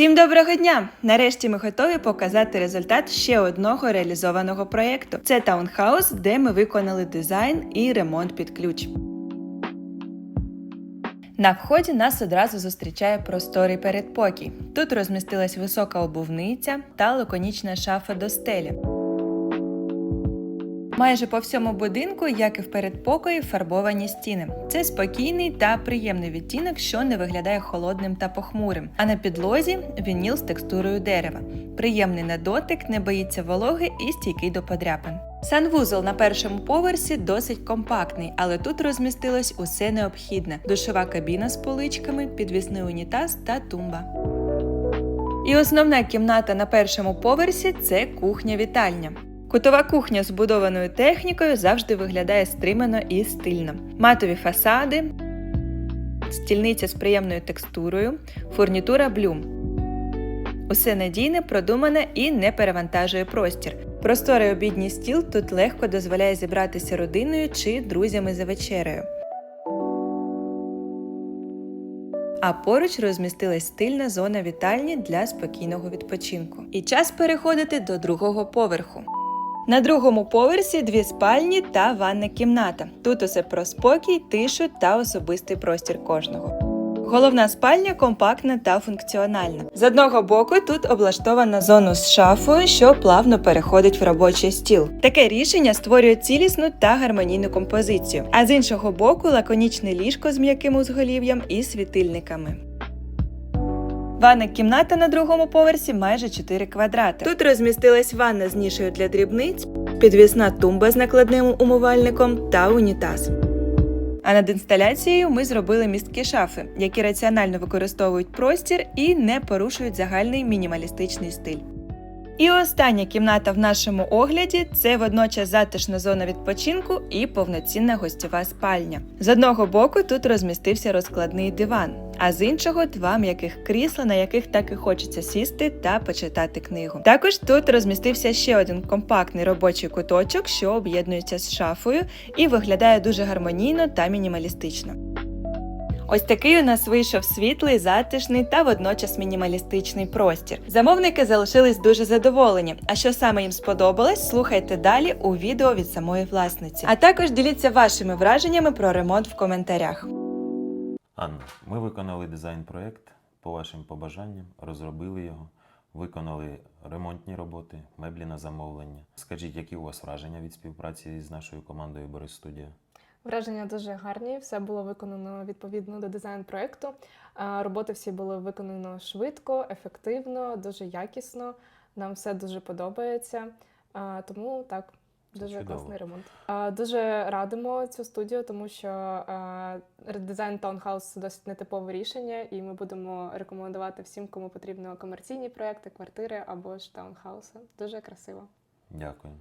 Всім доброго дня! Нарешті ми готові показати результат ще одного реалізованого проєкту. Це таунхаус, де ми виконали дизайн і ремонт під ключ. На вході нас одразу зустрічає просторий передпокій. Тут розмістилась висока обувниця та лаконічна шафа до стелі. Майже по всьому будинку, як і в передпокої, фарбовані стіни. Це спокійний та приємний відтінок, що не виглядає холодним та похмурим. А на підлозі вініл з текстурою дерева. Приємний на дотик, не боїться вологи і стійкий до подряпин. Санвузол на першому поверсі досить компактний, але тут розмістилось усе необхідне: душова кабіна з поличками, підвісний унітаз та тумба. І основна кімната на першому поверсі це кухня-вітальня. Кутова кухня з будованою технікою завжди виглядає стримано і стильно. Матові фасади, стільниця з приємною текстурою, фурнітура блюм. Усе надійне, продумане і не перевантажує простір. Просторий обідній стіл тут легко дозволяє зібратися родиною чи друзями за вечерею. А поруч розмістилась стильна зона вітальні для спокійного відпочинку. І час переходити до другого поверху. На другому поверсі дві спальні та ванна кімната. Тут усе про спокій, тишу та особистий простір кожного. Головна спальня компактна та функціональна. З одного боку тут облаштована зона з шафою, що плавно переходить в робочий стіл. Таке рішення створює цілісну та гармонійну композицію, а з іншого боку лаконічне ліжко з м'яким узголів'ям і світильниками. Ванна кімната на другому поверсі майже 4 квадрати. Тут розмістилась ванна з нішею для дрібниць, підвісна тумба з накладним умивальником та унітаз. А над інсталяцією ми зробили місткі шафи, які раціонально використовують простір і не порушують загальний мінімалістичний стиль. І остання кімната в нашому огляді це водночас затишна зона відпочинку і повноцінна гостьова спальня. З одного боку тут розмістився розкладний диван, а з іншого два м'яких крісла, на яких так і хочеться сісти та почитати книгу. Також тут розмістився ще один компактний робочий куточок, що об'єднується з шафою і виглядає дуже гармонійно та мінімалістично. Ось такий у нас вийшов світлий, затишний та водночас мінімалістичний простір. Замовники залишились дуже задоволені. А що саме їм сподобалось, слухайте далі у відео від самої власниці. А також діліться вашими враженнями про ремонт в коментарях. Анна, ми виконали дизайн-проєкт по вашим побажанням, розробили його, виконали ремонтні роботи, меблі на замовлення. Скажіть, які у вас враження від співпраці з нашою командою Борис Студія? Враження дуже гарні, все було виконано відповідно до дизайн проекту. Роботи всі були виконано швидко, ефективно, дуже якісно. Нам все дуже подобається. Тому так, дуже чудово. класний ремонт. Дуже радимо цю студію, тому що дизайн таунхаус досить нетипове рішення, і ми будемо рекомендувати всім, кому потрібно комерційні проекти, квартири або ж таунхауси. Дуже красиво. Дякую.